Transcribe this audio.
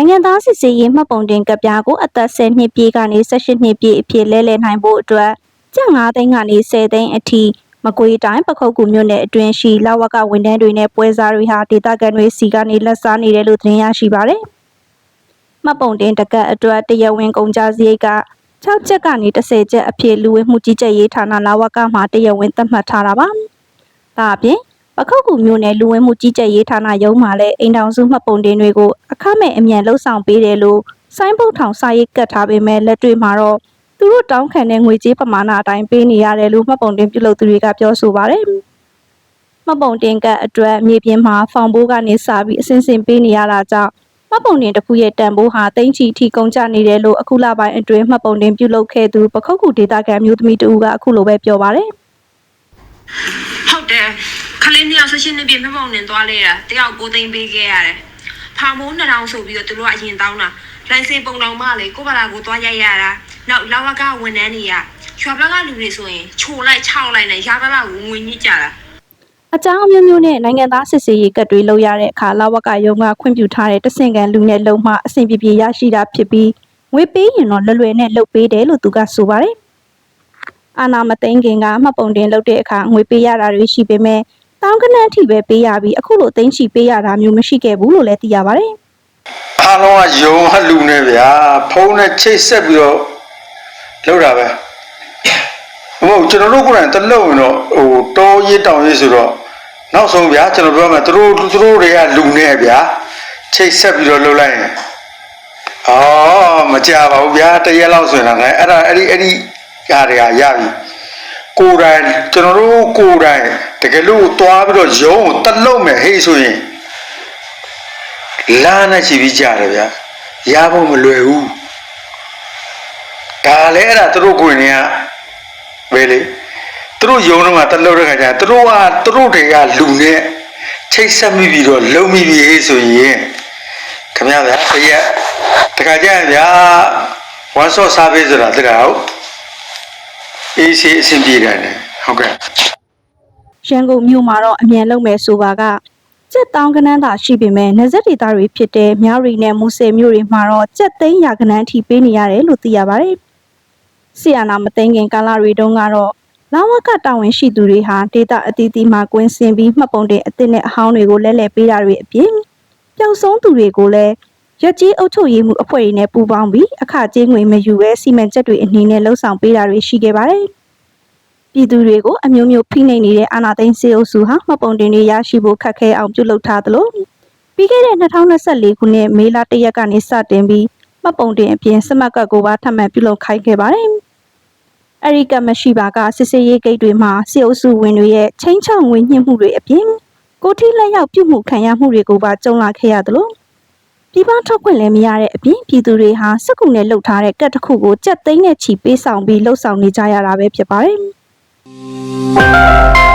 နိုင်ငံသားစစ်ဆေးရေးမှတ်ပုံတင်ကပ်ပြားကိုအသက်10နှစ်ပြည့်ကနေ18နှစ်ပြည့်အဖြစ်လဲလှယ်နိုင်ဖို့အတွက်ကျပ်9သိန်းကနေ10သိန်းအထိမကွေးတိုင်းပခုတ်ကူမြို့နယ်အတွင်းရှိလာဝကဝန်ထမ်းတွေနဲ့ပွဲစားတွေဟာဒေသခံတွေစီကနေလက်စားနေတယ်လို့သတင်းရရှိပါတယ်။မှတ်ပုံတင်တကပ်အတွက်တရဝင်းကုန်ကြစရိတ်က6ချက်ကနေ10ချက်အဖြစ်လူဝင်မှုကြီးကြပ်ရေးဌာနလာဝကမှတရဝင်းသတ်မှတ်ထားတာပါ။ဒါအပြင် ပခုတ်ကူမြို့နယ်လူဝင်မှုကြီးကြပ်ရေးဌာနရုံးမှလည်းအိမ်တောင်စုမှတ်ပုံတင်တွေကိုအခမဲ့အမြန်လှုပ်ဆောင်ပေးတယ်လို့စိုင်းပုတ်ထောင်စာရေးကတ်ထားပေမဲ့လက်တွေ့မှာတော့သူတို့တောင်းခံတဲ့ငွေကြေးပမာဏအတိုင်းပေးနေရတယ်လို့မှတ်ပုံတင်ပြုလုပ်သူတွေကပြောဆိုပါတယ်။မှတ်ပုံတင်ကတ်အတွက်မြေပြင်မှာဖောင်ဘိုးကနေစပြီးအစင်စင်ပေးနေရတာကြောင့်မှတ်ပုံတင်တစ်ခုရဲ့တန်ဖိုးဟာတိမ့်ချီထီကုန်ကျနေတယ်လို့အခုလပိုင်းအတွင်းမှတ်ပုံတင်ပြုလုပ်ခဲ့သူပခုတ်ကူဒေတာကန်မျိုးသမီးတဦးကအခုလိုပဲပြောပါတယ်ဟုတ်တယ် ခလေးနှစ်ယောက်16နှစ်ပြည့်မှတ်ပုံတင်သွားလဲတာတယောက်ကိုသိန်းပေးခဲ့ရတယ်ဖာမိုး2000ဆိုပြီးတော့သူတို့ကအရင်တောင်းတာလိုင်စင်ပုံတော်မလေကိုပါလာကိုသွားရိုက်ရတာနောက်လာဝကဝန်ထမ်းတွေကရွာဘက်ကလူတွေဆိုရင်ခြိုလိုက်ခြောက်လိုက်နဲ့ရဘက်ကကိုငွေညစ်ကြတာ။အကြောင်းအမျိုးမျိုးနဲ့နိုင်ငံသားစစ်ဆေးရေးကတ်တွေလုပ်ရတဲ့အခါလာဝကရုံးကခွင့်ပြုထားတဲ့တဆင့်ကန်လူနဲ့လုံမှအဆင်ပြေပြေရရှိတာဖြစ်ပြီးငွေပေးရင်တော့လွယ်လွယ်နဲ့လုပ်ပေးတယ်လို့သူကဆိုပါတယ်။အာနာမသိန်းခင်ကမှတ်ပုံတင်လုပ်တဲ့အခါငွေပေးရတာတွေရှိပေမဲ့ တောင်းကနန်းအထိပဲပေးရပြီးအခုလိုသိန်းချီပေးရတာမျိုးမရှိခဲ့ဘူးလို့လည်းသိရပါတယ်။အားလုံးကယုံဟလူနေဗျာဖုန်းနဲ့ချိတ်ဆက်ပြီးတော့လောက်တာပဲမဟုတ်ကျွန်တော်တို့ကိုယ်တိုင်တလုံးရင်တော့ဟိုတောရေးတောင်ရေးဆိုတော့နောက်ဆုံးဗျာကျွန်တော်ပြောမယ်သူတို့သူတို့တွေကလူနေဗျာချိတ်ဆက်ပြီးတော့လှုပ်လိုက်ရင်အော်မကြပါဘူးဗျာတရက်လောက်ဆိုရင်တော့အဲ့ဒါအဲ့ဒီအဲ့ဒီကားတွေကရပြီ ကိုယ်တိုင်ကျွန်တော်တို့ကိုယ်တိုင်တကယ်လို့သွားပြီးတော့ယုံကိုတလုံးမယ်ဟေးဆိုရင်လာနဲ့ချီပြီးကြတယ်ဗျာရဖို့မလွယ်ဘူးဒါလည်းအဲ့ဒါသူတို့ကိုယ်နေကပဲလေသူတို့ယုံတော့ကတလို့တဲ့ခါကျသူတို့ကသူတို့တွေကလူနဲ့ချိတ်ဆက်မိပြီးတော့လုံမိပြီဆိုရင်ခင်ဗျာဗျာတရက်တခါကျရင်ဗျာဝမ်ဆော့စားပေးဆိုတာတခါဟုတ် အေးစီအဆင်ပြေတယ်နဲ့ဟုတ်ကဲ့ရန်ကုန်မြို့မှာတော့အမြန်လုံးမယ်ဆိုပါကကြက်တောင်းကနန်းသာရှိပေမဲ့နေဆက်ဒေသတွေဖြစ်တဲ့မြောက်ရီနဲ့မူဆယ်မြို့တွေမှာတော့ကြက်သိန်းရာကနန်းထိပေးနေရတယ်လို့သိရပါတယ်။ဆီယနာမသိန်းခင်ကာလတွေတုန်းကတော့လာဝကတာဝန်ရှိသူတွေဟာဒေတာအသီးသီးမှာကွင်းစင်ပြီးမှတ်ပုံတင်အစ်စ်နဲ့အဟောင်းတွေကိုလဲလှယ်ပေးတာတွေအပြင်ပျောက်ဆုံးသူတွေကိုလည်း ရက်ကြီးအုပ်ချုပ်ရေးမှုအဖွဲ့တွေနဲ့ပူးပေါင်းပြီးအခကြေးငွေမယူဘဲစီမံချက်တွေအနေနဲ့လှုပ်ဆောင်ပေးတာတွေရှိခဲ့ပါတယ်။ပြည်သူတွေကိုအမျိုးမျိုးဖိနှိပ်နေတဲ့အာဏာသိမ်းစေအုပ်စုဟာမှတ်ပုံတင်တွေရရှိဖို့ခက်ခဲအောင်ပြုလုပ်ထားသလိုပြီးခဲ့တဲ့2024ခုနှစ်မေလ1ရက်ကနေစတင်ပြီးမှတ်ပုံတင်အပြင်စမတ်ကတ်ကိုပါထပ်မံပြုလုပ်ခိုင်းခဲ့ပါတယ်။အဲဒီကမရှိပါကစစ်စေးရေးဂိတ်တွေမှာစေအုပ်စုဝင်တွေရဲ့ချင်းချောက်ငွေညှိမှုတွေအပြင်ကိုထိလက်ရောက်ပြုမှုခံရမှုတွေကိုပါကြုံလာခဲ့ရသလို ပြည်ပထုတ်ခွင့်လည်းမရတဲ့အပြင်ပြည်သူတွေဟာစက်ကူနဲ့လှုပ်ထားတဲ့ကတ်တစ်ခုကိုကြက်သိန်းနဲ့ချီပေးဆောင်ပြီးလှုပ်ဆောင်နေကြရတာပဲဖြစ်ပါတယ်။